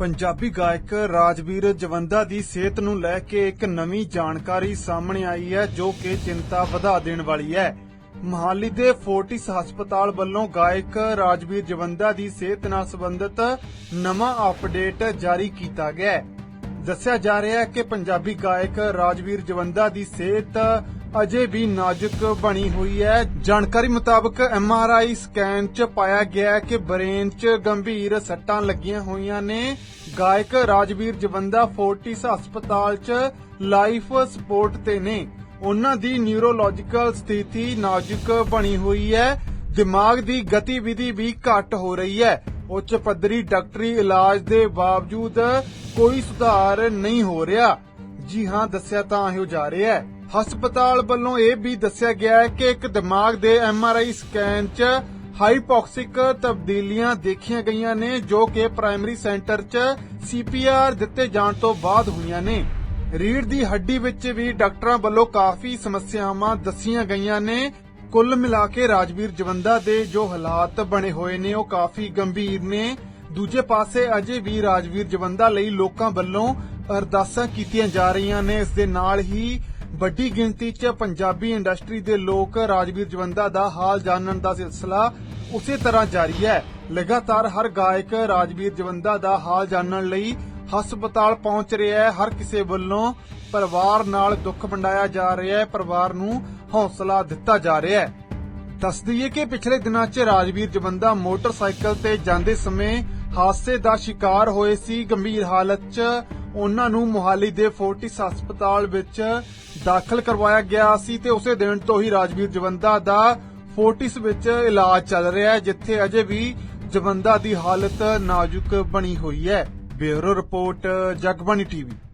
ਪੰਜਾਬੀ ਗਾਇਕ ਰਾਜਵੀਰ ਜਵੰਦਾ ਦੀ ਸਿਹਤ ਨੂੰ ਲੈ ਕੇ ਇੱਕ ਨਵੀਂ ਜਾਣਕਾਰੀ ਸਾਹਮਣੇ ਆਈ ਹੈ, ਜੋ ਕਿ ਚਿੰਤਾ ਵਧਾ ਦੇਣ ਵਾਲੀ ਹੈ। ਮਹਾਲੀ ਦੇ ਫੋਰਟਿਸ ਹਸਪਤਾਲ ਵੱਲੋਂ ਗਾਇਕ ਰਾਜਵੀਰ ਜਵੰਦਾ ਦੀ ਸਿਹਤ ਨਾਲ ਸੰਬੰਧਿਤ ਨਵਾਂ ਅਪਡੇਟ ਜਾਰੀ ਕੀਤਾ ਗਿਆ ਹੈ। ਦੱਸਿਆ ਜਾ ਰਿਹਾ ਹੈ ਕਿ ਪੰਜਾਬੀ ਗਾਇਕ ਰਾਜਵੀਰ ਜਵੰਦਾ ਦੀ ਸਿਹਤ ਅਜੇ ਵੀ ਨਾਜ਼ੁਕ ਬਣੀ ਹੋਈ ਹੈ। ਜਾਣਕਾਰੀ ਮੁਤਾਬਕ ਐਮ ਆਰ ਆਈ ਸਕੈਨ 'ਚ ਪਾਇਆ ਗਿਆ ਕਿ ਬ੍ਰੇਨ 'ਚ ਗੰਭੀਰ ਸੱਟਾਂ ਲੱਗੀਆਂ ਹੋਈਆਂ ਨੇ। ਗਾਇਕ ਰਾਜਵੀਰ ਜਵੰਦਾ ਫੋਰਟਿਸ ਹਸਪਤਾਲ 'ਚ ਲਾਈਫ ਸਪੋਰਟ ਤੇ ਨੇ। ਉਹਨਾਂ ਦੀ ਨਿਊਰੋਲੋਜੀਕਲ ਸਥਿਤੀ ਨਾਜ਼ੁਕ ਬਣੀ ਹੋਈ ਹੈ। ਦਿਮਾਗ ਦੀ ਗਤੀਵਿਧੀ ਵੀ ਘੱਟ ਹੋ ਰਹੀ ਹੈ। ਉੱਚ ਪੱਧਰੀ ਡਾਕਟਰੀ ਇਲਾਜ ਦੇ ਬਾਵਜੂਦ ਕੋਈ ਸੁਧਾਰ ਨਹੀਂ ਹੋ ਰਿਹਾ। ਜੀ ਹਾਂ, ਦੱਸਿਆ ਤਾਂ ਇਹੋ ਜਾ ਰਿਹਾ ਹੈ। ਹਸਪਤਾਲ ਵੱਲੋਂ ਇਹ ਵੀ ਦੱਸਿਆ ਗਿਆ ਹੈ ਕਿ ਇੱਕ ਦਿਮਾਗ ਦੇ ਐਮਆਰਆਈ ਸਕੈਨ 'ਚ ਹਾਈਪੋਕਸਿਕ ਤਬਦੀਲੀਆਂ ਦੇਖੀਆਂ ਗਈਆਂ ਨੇ ਜੋ ਕਿ ਪ੍ਰਾਇਮਰੀ ਸੈਂਟਰ 'ਚ ਸੀਪੀਆਰ ਦਿੱਤੇ ਜਾਣ ਤੋਂ ਬਾਅਦ ਹੋਈਆਂ ਨੇ। ਰੀੜ ਦੀ ਹੱਡੀ ਵਿੱਚ ਵੀ ਡਾਕਟਰਾਂ ਵੱਲੋਂ ਕਾਫੀ ਸਮੱਸਿਆਵਾਂ ਦੱਸੀਆਂ ਗਈਆਂ ਨੇ। ਕੁੱਲ ਮਿਲਾ ਕੇ ਰਾਜਵੀਰ ਜਵੰਦਾ ਦੇ ਜੋ ਹਾਲਾਤ ਬਣੇ ਹੋਏ ਨੇ, ਉਹ ਕਾਫੀ ਗੰਭੀਰ ਨੇ। ਦੂਜੇ ਪਾਸੇ ਅਜੇ ਵੀ ਰਾਜਵੀਰ ਜਵੰਦਾ ਲਈ ਲੋਕਾਂ ਵੱਲੋਂ ਅਰਦਾਸਾਂ ਕੀਤੀਆਂ ਜਾ ਰਹੀਆਂ ਨੇ। ਇਸ ਦੇ ਨਾਲ ਹੀ ਵੱਡੀ ਗਿਣਤੀ 'ਚ ਪੰਜਾਬੀ ਇੰਡਸਟਰੀ ਦੇ ਲੋਕ ਰਾਜਵੀਰ ਜਵੰਦਾ ਦਾ ਹਾਲ ਜਾਣਨ ਦਾ ਸਿਲਸਿਲਾ ਉਸੇ ਤਰ੍ਹਾਂ ਜਾਰੀ ਹੈ। ਲਗਾਤਾਰ ਹਰ ਗਾਇਕ ਰਾਜਵੀਰ ਜਵੰਦਾ ਦਾ ਹਾਲ ਜਾਣਨ ਲਈ ਹਸਪਤਾਲ ਪਹੁੰਚ ਰਿਹਾ ਹੈ। ਹਰ ਕਿਸੇ ਵੱਲੋਂ ਪਰਿਵਾਰ ਨਾਲ ਦੁੱਖ ਵੰਡਾਇਆ ਜਾ ਰਿਹਾ ਹੈ। ਪਰਿਵਾਰ ਨੂੰ ਹੌਸਲਾ ਦਿੱਤਾ ਜਾ ਰਿਹਾ ਹੈ। ਦੱਸ ਦਈਏ ਕਿ ਪਿਛਲੇ ਦਿਨਾਂ 'ਚ ਰਾਜਵੀਰ ਜਵੰਦਾ ਮੋਟਰਸਾਈਕਲ ਤੇ ਜਾਂਦੇ ਸਮੇਂ ਹਾਦਸੇ ਦਾ ਸ਼ਿਕਾਰ ਹੋਏ ਸੀ। ਗੰਭੀਰ ਹਾਲਤ 'ਚ ਉਹਨਾਂ ਨੂੰ ਮੁਹਾਲੀ ਦੇ ਫੋਰਟਿਸ ਹਸਪਤਾਲ ਵਿੱਚ ਦਾਖਲ ਕਰਵਾਇਆ ਗਿਆ ਸੀ ਤੇ ਉਸੇ ਦਿਨ ਤੋਂ ਹੀ ਰਾਜਵੀਰ ਜਵੰਦਾ ਦਾ ਫੋਰਟਿਸ ਵਿੱਚ ਇਲਾਜ ਚੱਲ ਰਿਹਾ ਹੈ, ਜਿੱਥੇ ਅਜੇ ਵੀ ਜਵੰਦਾ ਦੀ ਹਾਲਤ ਨਾਜ਼ੁਕ ਬਣੀ ਹੋਈ ਹੈ। Bureau report, Jagbani TV.